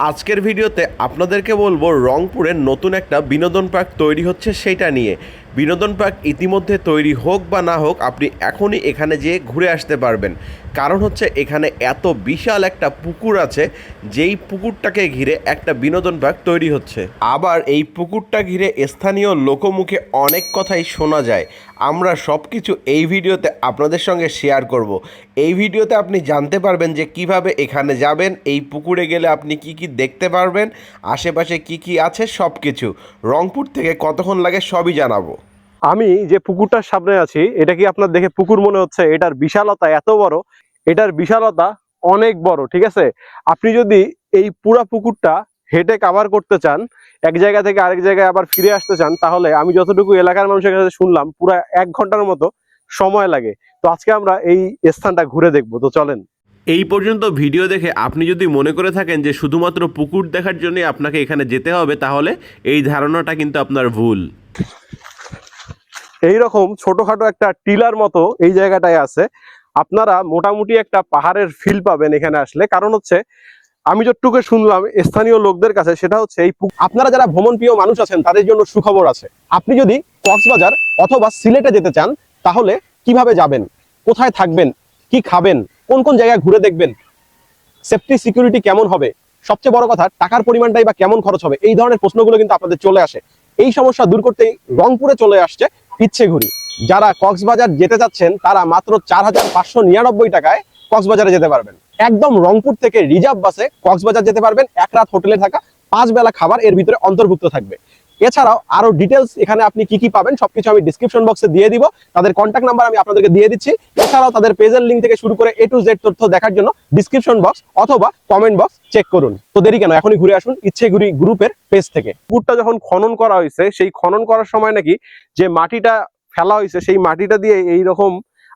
আজকের ভিডিওতে আপনাদেরকে বলব রংপুরের নতুন একটা বিনোদন পার্ক তৈরি হচ্ছে সেটা নিয়ে। বিনোদন পার্ক ইতিমধ্যে তৈরি হোক বা না হোক, আপনি এখনই এখানে যেয়ে ঘুরে আসতে পারবেন। কারণ হচ্ছে এখানে এত বিশাল একটা পুকুর আছে, যেই পুকুরটাকে ঘিরে একটা বিনোদন পার্ক তৈরি হচ্ছে। আবার এই পুকুরটা ঘিরে স্থানীয় লোকমুখে অনেক কথাই শোনা যায়। আমরা সব কিছু এই ভিডিওতে আপনাদের সঙ্গে শেয়ার করব। এই ভিডিওতে আপনি জানতে পারবেন যে কীভাবে এখানে যাবেন, এই পুকুরে গেলে আপনি কি কি দেখতে পারবেন, আশেপাশে কি কি আছে সব কিছু রংপুর থেকে কতক্ষণ লাগে সবই জানাব। আমি যে পুকুরটার সামনে আছি, এটা কি আপনার দেখে পুকুর মনে হচ্ছে? এটার বিশালতা এত বড়? এটার বিশালতা অনেক বড়, ঠিক আছে? আপনি যদি এই পুরা পুকুরটা হেঁটে কাভার করতে চান, এক জায়গা থেকে আরেক জায়গায় আবার ফিরে আসতে চান, তাহলে আমি যতটুকু এলাকার মানুষের কাছে শুনলাম, পুরো এক ঘণ্টার মতো সময় লাগে। তো আজকে আমরা এই স্থানটা ঘুরে দেখব, তো চলেন। এই পর্যন্ত ভিডিও দেখে আপনি যদি মনে করে থাকেন যে শুধুমাত্র পুকুর দেখার জন্যই আপনাকে এখানে যেতে হবে, তাহলে এই ধারণাটা কিন্তু আপনার ভুল। এইরকম ছোটখাটো একটা টিলার মতো এই জায়গাটায় আছে। আপনারা মোটামুটি একটা পাহাড়ের ফিল পাবেন এখানে আসলে। কারণ হচ্ছে, আমি যতটুকু শুনলাম স্থানীয় লোকদের কাছে, সেটা হচ্ছে এই আপনারা যারা ভ্রমণ প্রিয় মানুষ আছেন, তাদের জন্য সুখবর আছে। আপনি যদি কক্সবাজার অথবা সিলেটে যেতে চান, তাহলে কীভাবে যাবেন? কোথায় থাকবেন? কি খাবেন? কোন কোন জায়গায় ঘুরে দেখবেন? সেফটি, সিকিউরিটি কেমন হবে? সবচেয়ে বড় কথা, টাকার পরিমাণটাই বা কেমন খরচ হবে? এই ধরনের প্রশ্নগুলো কিন্তু আপনাদের চলে আসে। এই সমস্যা দূর করতেই রংপুরে চলে আসছে। ইচ্ছে ঘুরি। যারা কক্সবাজার যেতে চাচ্ছেন, তারা মাত্র চার হাজার পাঁচশো নিরানব্বই টাকায় কক্সবাজারে যেতে পারবেন। একদম রংপুর থেকে রিজার্ভ বাসে কক্সবাজার যেতে পারবেন। এক রাত হোটেলে থাকা, পাঁচ বেলা খাবার এর ভিতরে অন্তর্ভুক্ত থাকবে। এছাড়াও আরও ডিটেলস এখানে আপনি কি কি পাবেন সবকিছু আমি ডিসক্রিপশন বক্সে দিয়ে দিব। তাদের কন্ট্যাক্ট নাম্বার আমি আপনাদেরকে দিয়ে দিচ্ছি। এছাড়াও তাদের পেজের লিঙ্ক থেকে শুরু করে এ টু জেড তথ্য দেখার জন্য ডিসক্রিপশন বক্স অথবা কমেন্ট বক্স চেক করুন। তো দেরি কেন, এখনই ঘুরে আসুন ইচ্ছে ঘুরি গ্রুপের পেজ থেকে। পুকুরটা যখন খনন করা হয়েছে, সেই খনন করার সময় নাকি যে মাটিটা ফেলা হয়েছে, সেই মাটিটা দিয়ে এই রকম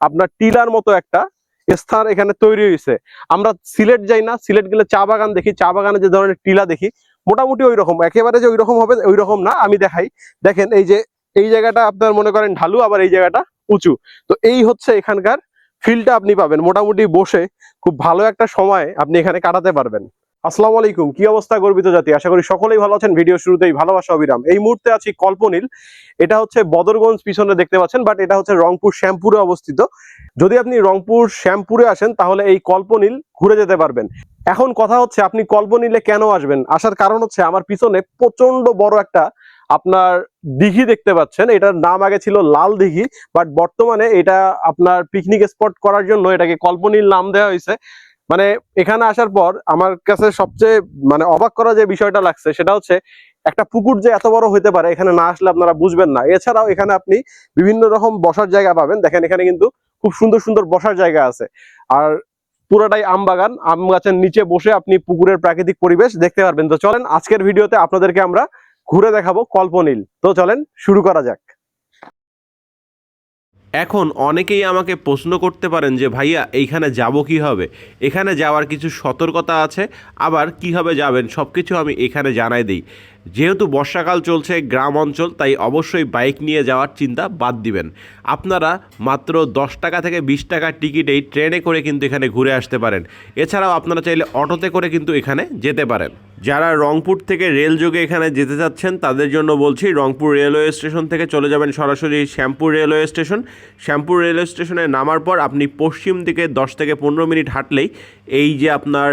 আপনার টিলার মতো একটা স্থান এখানে তৈরি হয়েছে। আমরা সিলেট যাই না, সিলেট গেলে চা বাগান দেখি, চা বাগানে যে ধরনের টিলা দেখি মোটামুটি ওই রকম একেবারে যে ওই রকম হবে ওই রকম না, আমি দেখাই। দেখেন এই যে, এই জায়গাটা আপনার মনে করেন ঢালু, আবার এই জায়গাটা উঁচু। তো এই হচ্ছে এখানকার ফিলটা আপনি পাবেন। মোটামুটি বসে খুব ভালো একটা সময় আপনি এখানে কাটাতে পারবেন। আসসালামু আলাইকুম। কি অবস্থা গর্বিত জাতি? আশা করি সকলেই ভালো আছেন। ভিডিও শুরুতেই ভালোবাসা, অবিরাম। এই মুহূর্তে আছি কল্পনীল। এটা হচ্ছে বদরগঞ্জ পিছনে দেখতে পাচ্ছেন বাট এটা হচ্ছে রংপুর শ্যামপুরে অবস্থিত। যদি আপনি রংপুর শ্যামপুরে আসেন, তাহলে এই কল্পনীল ঘুরে যেতে পারবেন। এখন কথা হচ্ছে আপনি কল্পনীলে কেন আসবেন? আসার কারণ হচ্ছে আমার পিছনে প্রচণ্ড বড় একটা আপনার দিঘি দেখতে পাচ্ছেন। এটার নাম আগে ছিল লাল দিঘি বাট বর্তমানে এটা আপনার পিকনিক স্পট করার জন্য এটাকে কল্পনীল নাম দেওয়া হয়েছে। মানে এখানে আসার পর আমার কাছে সবচেয়ে মানে অবাক করা যে বিষয়টা লাগছে সেটা হচ্ছে একটা পুকুর যে এত বড় হতে পারে, এখানে না আসলে আপনারা বুঝবেন না। এছাড়াও এখানে আপনি বিভিন্ন রকম বসার জায়গা পাবেন। দেখেন এখানে কিন্তু খুব সুন্দর সুন্দর বসার জায়গা আছে। আর পুরোটাই আম বাগান। আম গাছের নিচে বসে আপনি পুকুরের প্রাকৃতিক পরিবেশ দেখতে পারবেন। তো চলেন, আজকের ভিডিওতে আপনাদেরকে আমরা ঘুরে দেখাবো কল্পনীল। তো চলেন, শুরু করা যাক। এখন অনেকেই আমাকে প্রশ্ন করতে পারেন যে, ভাইয়া, এইখানে যাব কি হবে এখানে যাওয়ার কিছু সতর্কতা আছে? আবার কীভাবে যাবেন? সব কিছু আমি এখানে জানাই দিই। যেহেতু বর্ষাকাল চলছে গ্রাম অঞ্চল, তাই অবশ্যই বাইক নিয়ে যাওয়ার চিন্তা বাদ দিবেন। আপনারা মাত্র দশ টাকা থেকে বিশ টাকার টিকিটেই ট্রেনে করে কিন্তু এখানে ঘুরে আসতে পারেন। এছাড়াও আপনারা চাইলে অটোতে করে কিন্তু এখানে যেতে পারেন। যারা রংপুর থেকে রেল যোগে এখানে যেতে চাচ্ছেন, তাদের জন্য বলছি রংপুর রেলওয়ে স্টেশন থেকে চলে যাবেন সরাসরি Shyampur railway station. Shyampur railway স্টেশনে নামার পর আপনি পশ্চিম দিকে দশ থেকে পনেরো মিনিট হাঁটলেই এই যে আপনার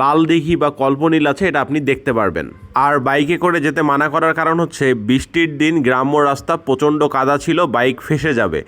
লাল দিঘি বা কল্পনীল আছে, এটা আপনি দেখতে পারবেন। আর বাইকে করে যেতে মানা করার কারণ হচ্ছে, বৃষ্টির দিন গ্রাম্য রাস্তা প্রচণ্ড কাদা ছিল, বাইক ফেসে যাবে।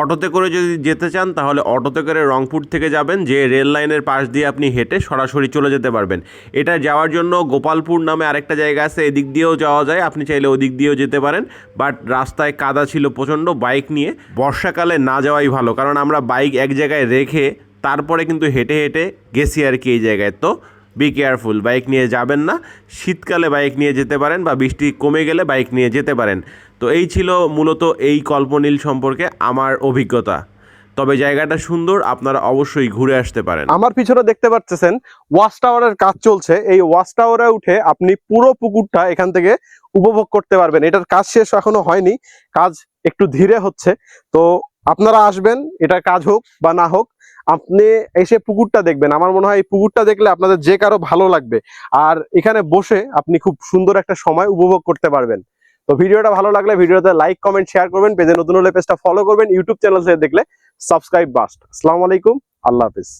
অটোতে করে যদি যেতে চান, তাহলে অটোতে করে রংপুর থেকে যাবেন, যে রেল লাইনের পাশ দিয়ে আপনি হেঁটে সরাসরি চলে যেতে পারবেন। এটা যাওয়ার জন্য গোপালপুর নামে আরেকটা জায়গা আছে, এদিক দিয়েও যাওয়া যায়, আপনি চাইলে ওদিক দিয়েও যেতে পারেন। বাট রাস্তায় কাদা ছিল প্রচণ্ড, বাইক নিয়ে। বর্ষাকালে না যাওয়াই ভালো, কারণ আমরা বাইক এক জায়গায় রেখে তারপরে কিন্তু হেঁটে হেঁটে গেছি আর কি এই জায়গায়। তো বি কেয়ারফুল বাইক নিয়ে যাবেন না। শীতকালে বাইক নিয়ে যেতে পারেন বা বৃষ্টি কমে গেলে বাইক নিয়ে যেতে পারেন। তো এই ছিল মূলত এই কল্পনীল সম্পর্কে আমার অভিজ্ঞতা। তবে জায়গাটা সুন্দর, আপনারা অবশ্যই ঘুরে আসতে পারেন। আমার পিছনে দেখতে পাচ্ছেন ওয়াচ টাওয়ারের কাজ চলছে। এই ওয়াচ টাওয়ারে উঠে আপনি পুরো পুকুরটা এখান থেকে উপভোগ করতে পারবেন। এটার কাজ শেষ এখনও হয়নি, কাজ একটু ধীরে হচ্ছে। তো আপনারা আসবেন, এটার কাজ হোক বা না হোক আপনি এসে পুকুরটা দেখবেন। আমার মনে হয় এই পুকুরটা দেখলে আপনাদের যে কারও ভালো লাগবে। আর এখানে বসে আপনি খুব সুন্দর একটা সময় উপভোগ করতে পারবেন। তো ভিডিওটা ভালো লাগলে ভিডিওতে লাইক কমেন্ট শেয়ার করবেন। পেজে নতুন হলে পেজটা ফলো করবেন। ইউটিউব চ্যানেল থেকে দেখলে সাবস্ক্রাইব বাস্ট আসসালামু আলাইকুম। আল্লাহ হাফিজ।